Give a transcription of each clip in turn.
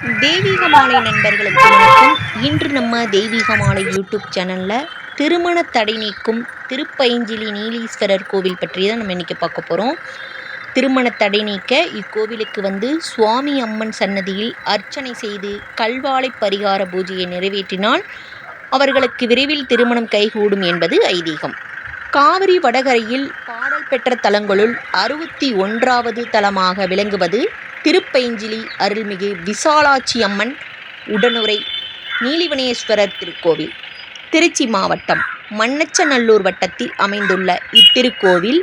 தெய்வீகமாலை நண்பர்களுக்கு வணக்கம். இன்று நம்ம தெய்வீகமாலை யூடியூப் சேனலில் திருமண தடை நீக்கும் திருப்பைஞ்சிலி நீலீஸ்வரர் கோவில் பற்றி தான் நம்ம இன்றைக்கி பார்க்க போகிறோம் திருமண தடை நீக்க இக்கோவிலுக்கு வந்து சுவாமி அம்மன் சன்னதியில் அர்ச்சனை செய்து கல்வாழை பரிகார பூஜையை நிறைவேற்றினால் அவர்களுக்கு விரைவில் திருமணம் கைகூடும் என்பது ஐதீகம். காவிரி வடகரையில் புகழ்பெற்ற பெற்ற தலங்களுள் அறுபத்தி ஒன்றாவது தலமாக விளங்குவது திருப்பைஞ்சிலி அருள்மிகு விசாலாட்சி அம்மன் உடனுரை நீலிவனேஸ்வரர் திருக்கோவில். திருச்சி மாவட்டம் மண்ணச்சநல்லூர் வட்டத்தில் அமைந்துள்ள இத்திருக்கோவில்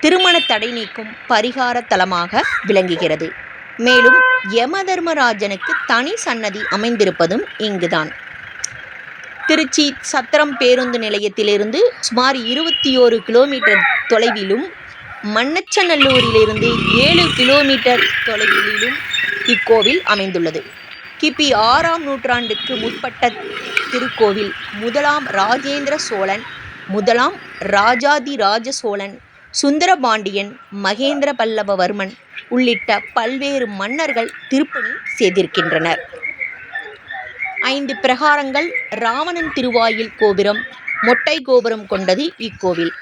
திருமண தடை நீக்கும் பரிகார தலமாக விளங்குகிறது. மேலும் யமதர்மராஜனுக்கு தனி சன்னதி அமைந்திருப்பதும் இங்குதான். திருச்சி சத்திரம் பேருந்து நிலையத்திலிருந்து சுமார் இருபத்தி ஓரு கிலோமீட்டர் தொலைவிலும் மண்ணச்சநல்லூரிலிருந்து ஏழு கிலோமீட்டர் தொலைவிலும் இக்கோவில் அமைந்துள்ளது. கிபி ஆறாம் நூற்றாண்டுக்கு முற்பட்ட திருக்கோவில். முதலாம் ராஜேந்திர சோழன் முதலாம் ராஜாதிராஜ சோழன் சுந்தரபாண்டியன் மகேந்திர பல்லவவர்மன் உள்ளிட்ட பல்வேறு மன்னர்கள் திருப்பணி செய்திருக்கின்றனர். ஐந்து பிரகாரங்கள் ராவணன் திருவாயில் கோபுரம் மொட்டை கோபுரம் கொண்டது இக்கோவில்.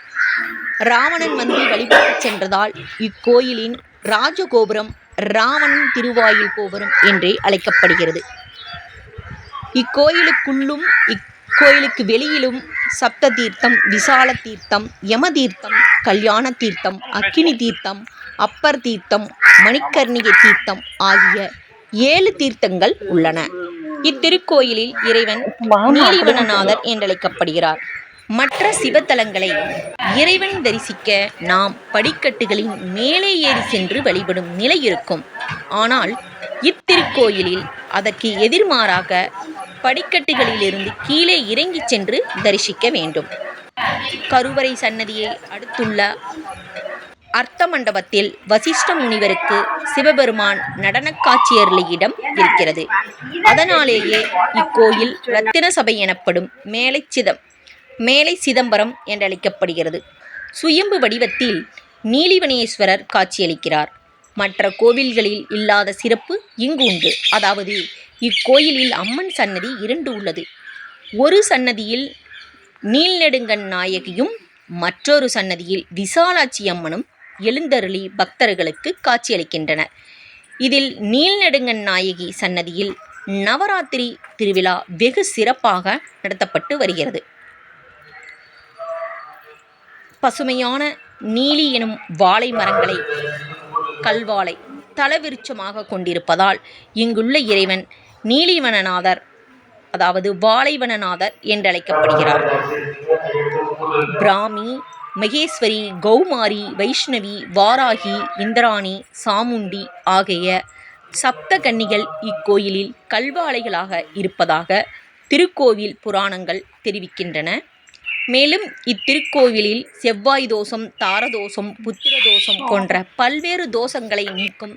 ராவணன் வந்து வழிபட்டு சென்றதால் இக்கோயிலின் ராஜகோபுரம் ராவணன் திருவாயில் கோபுரம் என்றே அழைக்கப்படுகிறது. இக்கோயிலுக்குள்ளும் இக்கோயிலுக்கு வெளியிலும் சப்த தீர்த்தம் விசால தீர்த்தம் யம தீர்த்தம் கல்யாண தீர்த்தம் அக்கினி தீர்த்தம் அப்பர் தீர்த்தம் மணிக்கர்ணிகை தீர்த்தம் ஆகிய ஏழு தீர்த்தங்கள் உள்ளன. இத்திருக்கோயிலில் இறைவன் நீலிவனநாதர் என்றழைக்கப்படுகிறார். மற்ற சிவத்தலங்களை இறைவன் தரிசிக்க நாம் படிக்கட்டுகளின் மேலே ஏறி சென்று வழிபடும் நிலை இருக்கும். ஆனால் இத்திருக்கோயிலில் அதற்கு எதிர்மாறாக படிக்கட்டுகளிலிருந்து கீழே இறங்கிச் சென்று தரிசிக்க வேண்டும். கருவறை சன்னதியை அடுத்துள்ள அர்த்த மண்டபத்தில் வசிஷ்ட முனிவருக்கு சிவபெருமான் நடனக் காட்சியர்களிடம் இருக்கிறது. அதனாலேயே இக்கோயில் ரத்தின சபை எனப்படும் மேலை சிதம் மேலை சிதம்பரம் என்றழைக்கப்படுகிறது. சுயம்பு வடிவத்தில் நீலிவனேஸ்வரர் காட்சியளிக்கிறார். மற்ற கோவில்களில் இல்லாத சிறப்பு இங்கு உண்டு. அதாவது இக்கோயிலில் அம்மன் சன்னதி இரண்டு உள்ளது. ஒரு சன்னதியில் நீல்நெடுங்கண் நாயகியும் மற்றொரு சன்னதியில் விசாலாட்சி அம்மனும் எழுந்தருளி பக்தர்களுக்கு காட்சியளிக்கின்றனர். இதில் நீல்நெடுங்கன் நாயகி சன்னதியில் நவராத்திரி திருவிழா வெகு சிறப்பாக நடத்தப்பட்டு வருகிறது. பசுமையான நீலி எனும் வாழை மரங்களை கல்வாழை தலவிருச்சமாக கொண்டிருப்பதால் இங்குள்ள இறைவன் நீலிவனநாதர் அதாவது வாழைவனநாதர் என்றழைக்கப்படுகிறார். பிராமி மகேஸ்வரி கௌமாரி வைஷ்ணவி வாராகி இந்திராணி சாமுண்டி ஆகிய சப்த கன்னிகள் இக்கோயிலில் கல்வாளைகளாக இருப்பதாக திருக்கோவில் புராணங்கள் தெரிவிக்கின்றன. மேலும் இத்திருக்கோவிலில் செவ்வாய் தோஷம் தாரதோஷம் புத்திர தோஷம் போன்ற பல்வேறு தோஷங்களை நீக்கும்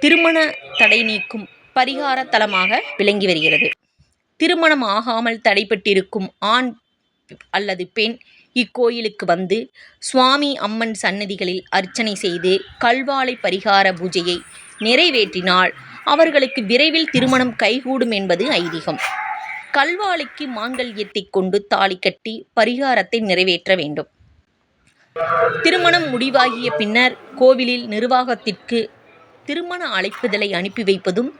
திருமண தடை நீக்கும் பரிகார தலமாக விளங்கி வருகிறது. திருமணம் ஆகாமல் தடைப்பட்டிருக்கும் ஆண் அல்லது பெண் இக்கோயிலுக்கு வந்து சுவாமி அம்மன் சன்னதிகளில் அர்ச்சனை செய்து கல்வாழை பரிகார பூஜையை நிறைவேற்றினால் அவர்களுக்கு விரைவில் திருமணம் கைகூடும் என்பது ஐதீகம். கல்வாழைக்கு மாங்கல்யத்தை கொண்டு தாலி கட்டி பரிகாரத்தை நிறைவேற்ற வேண்டும். திருமணம் முடிவாகிய பின்னர் கோவிலில் நிர்வாகத்திற்கு திருமண அழைப்புதலை அனுப்பி வைப்பதும்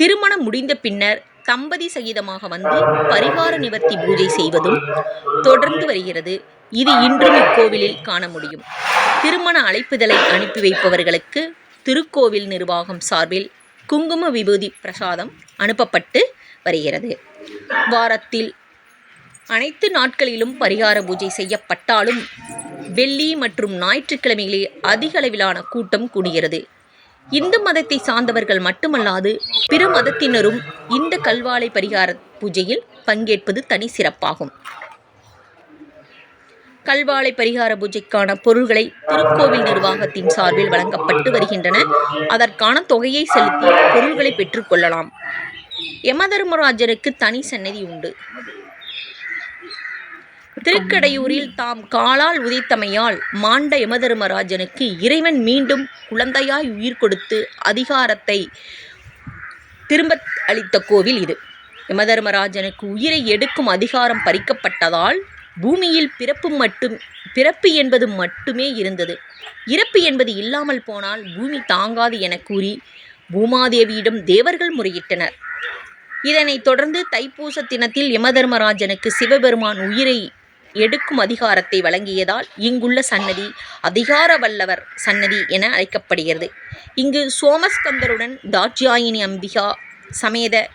திருமணம் முடிந்த பின்னர் தம்பதி சகிதமாக வந்து பரிகார நிவர்த்தி பூஜை செய்வதும் தொடர்ந்து வருகிறது. இது இன்றும் இக்கோவிலில் காண முடியும். திருமண அழைப்புதலை அனுப்பி வைப்பவர்களுக்கு திருக்கோவில் நிர்வாகம் சார்பில் குங்கும விபூதி பிரசாதம் அனுப்பப்பட்டு வருகிறது. வாரத்தில் அனைத்து நாட்களிலும் பரிகார பூஜை செய்யப்பட்டாலும் வெள்ளி மற்றும் ஞாயிற்றுக்கிழமைகளில் அதிக அளவிலான கூட்டம் கூடுகிறது. இந்து மதத்தை சார்ந்தவர்கள் மட்டுமல்லாது பிற மதத்தினரும் இந்த கல்வாலை பரிகார பூஜையில் பங்கேற்பது தனி சிறப்பாகும். கல்வாழை பரிகார பூஜைக்கான பொருள்களை திருக்கோவில் நிர்வாகத்தின் சார்பில் வழங்கப்பட்டு வருகின்றன. அதற்கான தொகையை செலுத்தி பொருள்களை பெற்றுக்கொள்ளலாம் யமதர்மராஜருக்கு தனி சன்னதி உண்டு. திருக்கடையூரில் தாம் காலால் உதைத்தமையால் மாண்ட யமதர்மராஜனுக்கு இறைவன் மீண்டும் குழந்தையாய் உயிர் கொடுத்து அதிகாரத்தை திரும்ப அளித்த கோவில் இது. யமதர்மராஜனுக்கு உயிரை எடுக்கும் அதிகாரம் பறிக்கப்பட்டதால் பூமியில் பிறப்பு மட்டும் பிறப்பு என்பது மட்டுமே இருந்தது. இறப்பு என்பது இல்லாமல் போனால் பூமி தாங்காது என கூறி பூமாதேவியிடம் தேவர்கள் முறையிட்டனர். இதனைத் தொடர்ந்து தைப்பூச தினத்தில் யமதர்மராஜனுக்கு சிவபெருமான் உயிரை எடுக்கும் அதிகாரத்தை வழங்கியதால் இங்குள்ள சன்னதி அதிகார வல்லவர் சன்னதி என அழைக்கப்படுகிறது. இங்கு சோமஸ்கந்தருடன் தாட்சாயினி அம்பிகா சமேத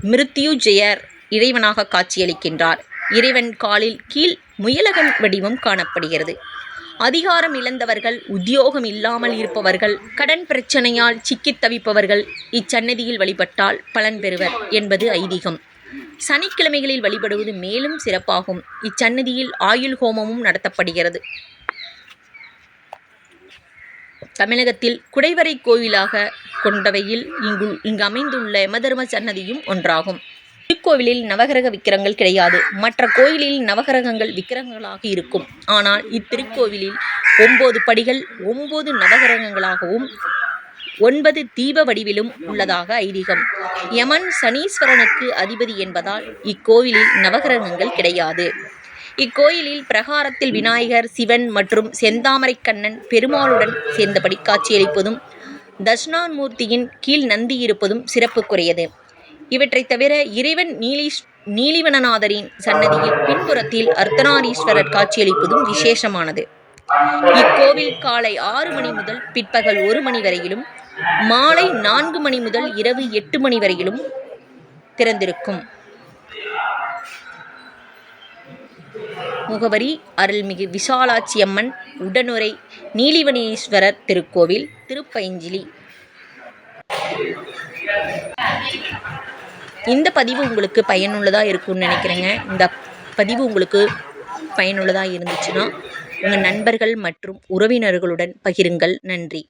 மிருத்யுஜெயர் இறைவனாக காட்சியளிக்கின்றார். இறைவன் காலில் கீழ் முயலகன் வடிவம் காணப்படுகிறது. அதிகாரம் இழந்தவர்கள் உத்தியோகம் இல்லாமல் இருப்பவர்கள் கடன் பிரச்சனையால் சிக்கித் தவிப்பவர்கள் இச்சன்னதியில் வழிபட்டால் பலன் பெறுவர் என்பது ஐதீகம். சனிக்கிழமைகளில் வழிபடுவது மேலும் சிறப்பாகும். இச்சன்னதியில் ஆயுள் ஹோமமும் நடத்தப்படுகிறது. தமிழகத்தில் குடைவரை கோவிலாக கொண்டவையில் இங்கு இங்கு அமைந்துள்ள யமதர்ம சன்னதியும் ஒன்றாகும். திருக்கோவிலில் நவகிரக விக்கிரங்கள் கிடையாது. மற்ற கோயிலில் நவகிரகங்கள் விக்கிரகங்களாக இருக்கும். ஆனால் இத்திருக்கோவிலில் ஒன்பது படிகள் ஒன்பது நவகிரகங்களாகவும் ஒன்பது தீப வடிவிலும் உள்ளதாக ஐதீகம். யமன் சனீஸ்வரனுக்கு அதிபதி என்பதால் இக்கோவிலில் நவகிரகங்கள் கிடையாது. இக்கோயிலில் பிரகாரத்தில் விநாயகர் சிவன் மற்றும் செந்தாமரைக்கண்ணன் பெருமாளுடன் சேர்ந்தபடி காட்சியளிப்பதும் தட்சிணாமூர்த்தியின் கீழ் நந்தி இருப்பதும் சிறப்புக்குரியது. இவற்றைத் தவிர இறைவன் நீலீஷ் நீலிவனநாதரின் சன்னதியில் பின்புறத்தில் அர்த்தநாரீஸ்வரர் காட்சியளிப்பதும் விசேஷமானது. இக்கோவில் காலை ஆறு மணி முதல் பிற்பகல் ஒரு மணி வரையிலும் மாலை நான்கு மணி முதல் இரவு எட்டு மணி வரையிலும் திறந்திருக்கும். முகவரி அருள்மிகு விசாலாட்சியம்மன் உடனுரை நீலிவனீஸ்வரர் திருக்கோவில் திருப்பைஞ்சிலி. இந்த பதிவு உங்களுக்கு பயனுள்ளதாக இருக்கும்னு நினைக்கிறேங்க. இந்த பதிவு உங்களுக்கு பயனுள்ளதாக இருந்துச்சுன்னா உங்கள் நண்பர்கள் மற்றும் உறவினர்களுடன் பகிருங்கள். நன்றி.